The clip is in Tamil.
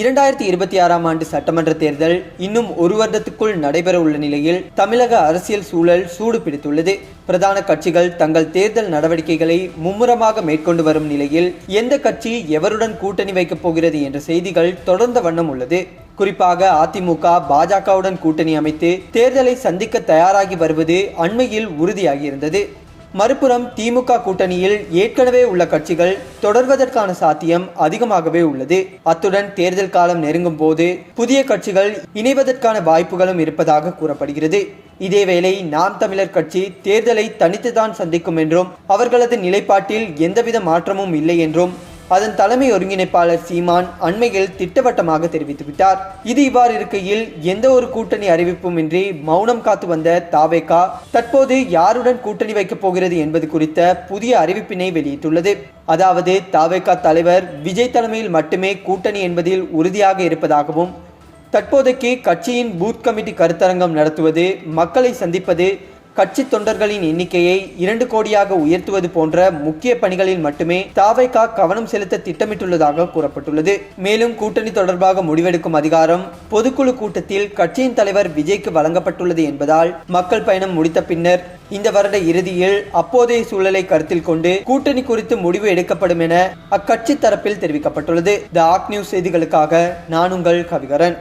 இரண்டாயிரத்தி இருபத்தி ஆறாம் ஆண்டு சட்டமன்ற தேர்தல் இன்னும் ஒரு வருடத்துக்குள் நடைபெற உள்ள நிலையில் தமிழக அரசியல் சூழல் சூடு பிடித்துள்ளது பிரதான கட்சிகள் தங்கள் தேர்தல் நடவடிக்கைகளை மும்முரமாக மேற்கொண்டு வரும் நிலையில் எந்த கட்சி எவருடன் கூட்டணி வைக்கப் போகிறது என்ற செய்திகள் தொடர்ந்த வண்ணம் உள்ளது. குறிப்பாக அதிமுக பாஜகவுடன் கூட்டணி அமைத்து தேர்தலை சந்திக்க தயாராகி வருவது அண்மையில் உறுதியாகியிருந்தது. மறுபுறம் திமுக கூட்டணியில் ஏற்கனவே உள்ள கட்சிகள் தொடர்வதற்கான சாத்தியம் அதிகமாகவே உள்ளது. அத்துடன் தேர்தல் காலம் நெருங்கும் போது புதிய கட்சிகள் இணைவதற்கான வாய்ப்புகளும் இருப்பதாக கூறப்படுகிறது. இதேவேளை நாம் தமிழர் கட்சி தேர்தலை தனித்துதான் சந்திக்கும் என்றும் அவர்களது நிலைப்பாட்டில் எந்தவித மாற்றமும் இல்லை என்றும் அதன் தலைமை ஒருங்கிணைப்பாளர் சீமான் அண்மையில் திட்டவட்டமாக தெரிவித்துவிட்டார் இது இவ்வாறு இருக்கையில் எந்த ஒரு கூட்டணி அறிவிப்பும் இன்றி மௌனம் காத்து வந்த தாவேகா தற்போது யாருடன் கூட்டணி வைக்கப் போகிறது என்பது குறித்த புதிய அறிவிப்பினை வெளியிட்டுள்ளது. அதாவது தாவேகா தலைவர் விஜய் தலைமையில் மட்டுமே கூட்டணி என்பதில் உறுதியாக இருப்பதாகவும் தற்போதைக்கு கட்சியின் பூத் கமிட்டி கருத்தரங்கம் நடத்துவது மக்களை சந்திப்பது கட்சி தொண்டர்களின் எண்ணிக்கையை இரண்டு கோடியாக உயர்த்துவது போன்ற முக்கிய பணிகளில் மட்டுமே தாவைக்கா கவனம் செலுத்த திட்டமிட்டுள்ளதாக கூறப்பட்டுள்ளது. மேலும் கூட்டணி தொடர்பாக முடிவெடுக்கும் அதிகாரம் பொதுக்குழு கூட்டத்தில் கட்சியின் தலைவர் விஜய்க்கு வழங்கப்பட்டுள்ளது என்பதால் மக்கள் பயணம் முடித்த பின்னர் இந்த வருட இறுதியில் அப்போதைய சூழலை கருத்தில் கொண்டு கூட்டணி குறித்து முடிவு எடுக்கப்படும் என அக்கட்சி தரப்பில் தெரிவிக்கப்பட்டுள்ளது. த ஆக் நியூஸ் செய்திகளுக்காக நான் உங்கள் கவிகரன்.